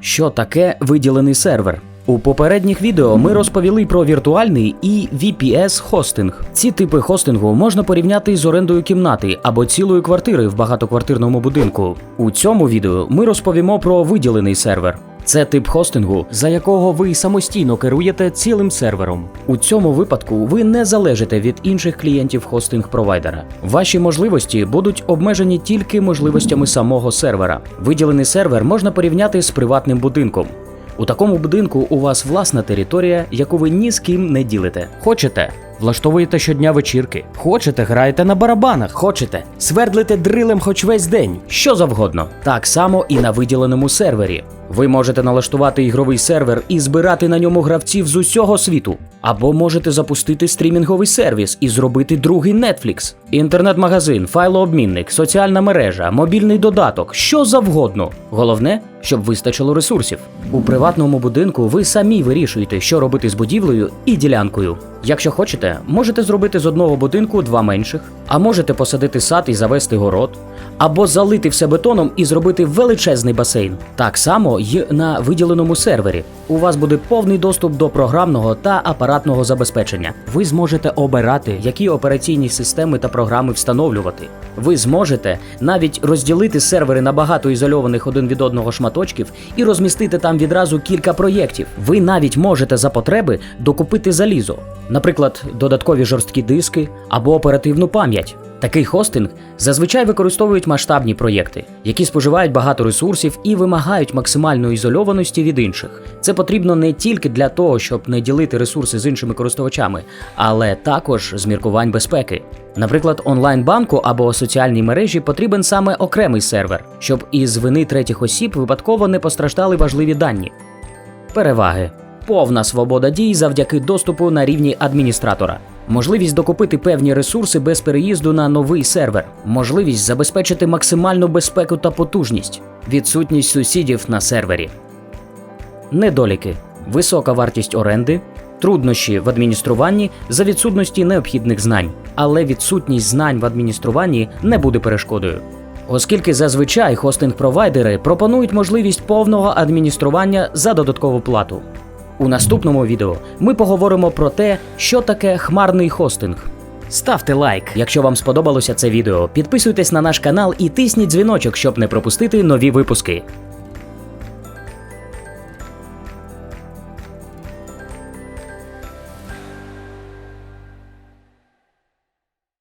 Що таке виділений сервер? У попередніх відео ми розповіли про віртуальний і VPS хостинг. Ці типи хостингу можна порівняти з орендою кімнати або цілої квартири в багатоквартирному будинку. У цьому відео ми розповімо про виділений сервер. Це тип хостингу, за якого ви самостійно керуєте цілим сервером. У цьому випадку ви не залежите від інших клієнтів хостинг-провайдера. Ваші можливості будуть обмежені тільки можливостями самого сервера. Виділений сервер можна порівняти з приватним будинком. У такому будинку у вас власна територія, яку ви ні з ким не ділите. Хочете? Влаштовуєте щодня вечірки. Хочете, граєте на барабанах. Хочете, свердлите дрилем хоч весь день. Що завгодно. Так само і на виділеному сервері. Ви можете налаштувати ігровий сервер і збирати на ньому гравців з усього світу. Або можете запустити стрімінговий сервіс і зробити другий Netflix. Інтернет-магазин, файлообмінник, соціальна мережа, мобільний додаток, що завгодно. Головне, щоб вистачило ресурсів. У приватному будинку ви самі вирішуєте, що робити з будівлею і ділянкою. Якщо хочете, можете зробити з одного будинку два менших, а можете посадити сад і завести город, або залити все бетоном і зробити величезний басейн. Так само й на виділеному сервері. У вас буде повний доступ до програмного та апаратного забезпечення. Ви зможете обирати, які операційні системи та програми встановлювати. Ви зможете навіть розділити сервери на багато ізольованих один від одного шматочків і розмістити там відразу кілька проєктів. Ви навіть можете за потреби докупити залізо, наприклад, додаткові жорсткі диски або оперативну пам'ять. Такий хостинг зазвичай використовують масштабні проєкти, які споживають багато ресурсів і вимагають максимальної ізольованості від інших. Це потрібно не тільки для того, щоб не ділити ресурси з іншими користувачами, але також з міркувань безпеки. Наприклад, онлайн-банку або соціальній мережі потрібен саме окремий сервер, щоб із вини третіх осіб випадково не постраждали важливі дані. Переваги: повна свобода дій завдяки доступу на рівні адміністратора. Можливість докупити певні ресурси без переїзду на новий сервер, можливість забезпечити максимальну безпеку та потужність, відсутність сусідів на сервері. Недоліки: висока вартість оренди, труднощі в адмініструванні за відсутності необхідних знань, але відсутність знань в адмініструванні не буде перешкодою. Оскільки зазвичай хостинг-провайдери пропонують можливість повного адміністрування за додаткову плату. У наступному відео ми поговоримо про те, що таке хмарний хостинг. Ставте лайк, якщо вам сподобалося це відео. Підписуйтесь на наш канал і тисніть дзвіночок, щоб не пропустити нові випуски.